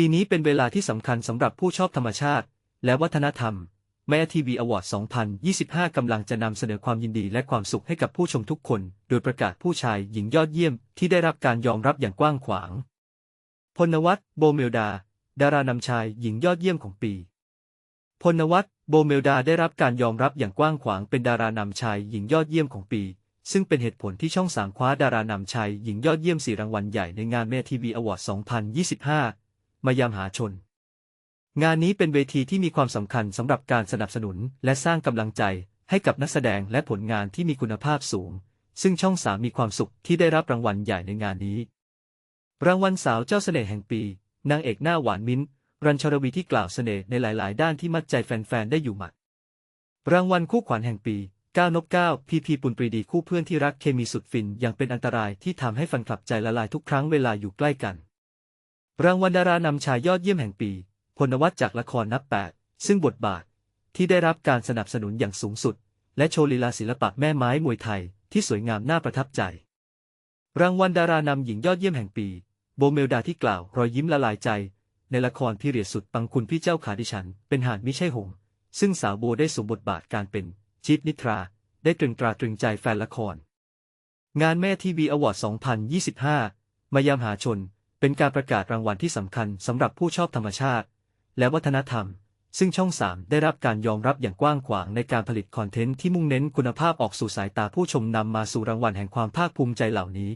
ปีนี้เป็นเวลาที่สำคัญสำหรับผู้ชอบธรรมชาติ และวัฒนธรรม แม่ทีวีอวอร์ด 2025 กำลังจะนำเสนอความยินดีและความสุขให้กับผู้ชมทุกคน โดยประกาศผู้ชายหญิงยอดเยี่ยมที่ได้รับการยอมรับอย่างกว้างขวาง พลนวัตโบเมลดา ดารานำชายหญิงยอดเยี่ยมของปี พลนวัตโบเมลดาได้รับการยอมรับอย่างกว้างขวางเป็นดารานำชายหญิงยอดเยี่ยมของปี ซึ่งเป็นเหตุผลที่ช่องสามคว้าดารานำชายหญิงยอดเยี่ยมสี่รางวัลใหญ่ในงานเมทีวีอวอร์ด 2025 มายามหาชน งานนี้เป็นเวทีที่มีความสำคัญสำหรับการสนับสนุนและสร้างกำลังใจให้กับนักแสดงและผลงานที่มีคุณภาพสูง ซึ่งช่องสามมีความสุขที่ได้รับรางวัลใหญ่ในงานนี้ รางวัลสาวเจ้าเสน่ห์แห่งปี นางเอกหน้าหวานมิ้นท์รัญชรวีที่กล่าวเสน่ห์ในหลาย ๆ ด้านที่มัดใจแฟน ๆ ได้อยู่หมัด รางวัลคู่ขวัญแห่งปีก้าวนกก้าพีพีปุณปรีดีคู่เพื่อนที่รักเคมีสุดฟินอย่างเป็นอันตรายที่ทำให้แฟนคลับใจละลายทุกครั้งเวลาอยู่ใกล้กัน รางวัลดารานำชายยอดเยี่ยมแห่งปี พลนวัตจากละครนับแปดซึ่งบทบาทที่ได้รับการสนับสนุนอย่างสูงสุด และโชว์ลีลาศิลปะแม่ไม้มวยไทยที่สวยงามน่าประทับใจ รางวัลดารานำหญิงยอดเยี่ยมแห่งปี โบเมลดาที่กล่าวรอยยิ้มละลายใจ ในละครพีเรียดสุดปังคุณพี่เจ้าขาดิฉัน เป็นหานมิใช่หง ซึ่งสาวโบได้สวมบทบาทการเป็นชีฟนิทรา ได้ตรึงตราตรึงใจแฟนละคร งานแม่ทีวีอวอร์ด 2025 มายามหาชน เป็นการประกาศรางวัลที่สำคัญสำหรับผู้ชอบธรรมชาติ และวัฒนธรรม ซึ่งช่อง 3 ได้รับการยอมรับอย่างกว้างขวางในการผลิตคอนเทนต์ที่มุ่งเน้นคุณภาพออกสู่สายตาผู้ชมนำมาสู่รางวัลแห่งความภาคภูมิใจเหล่านี้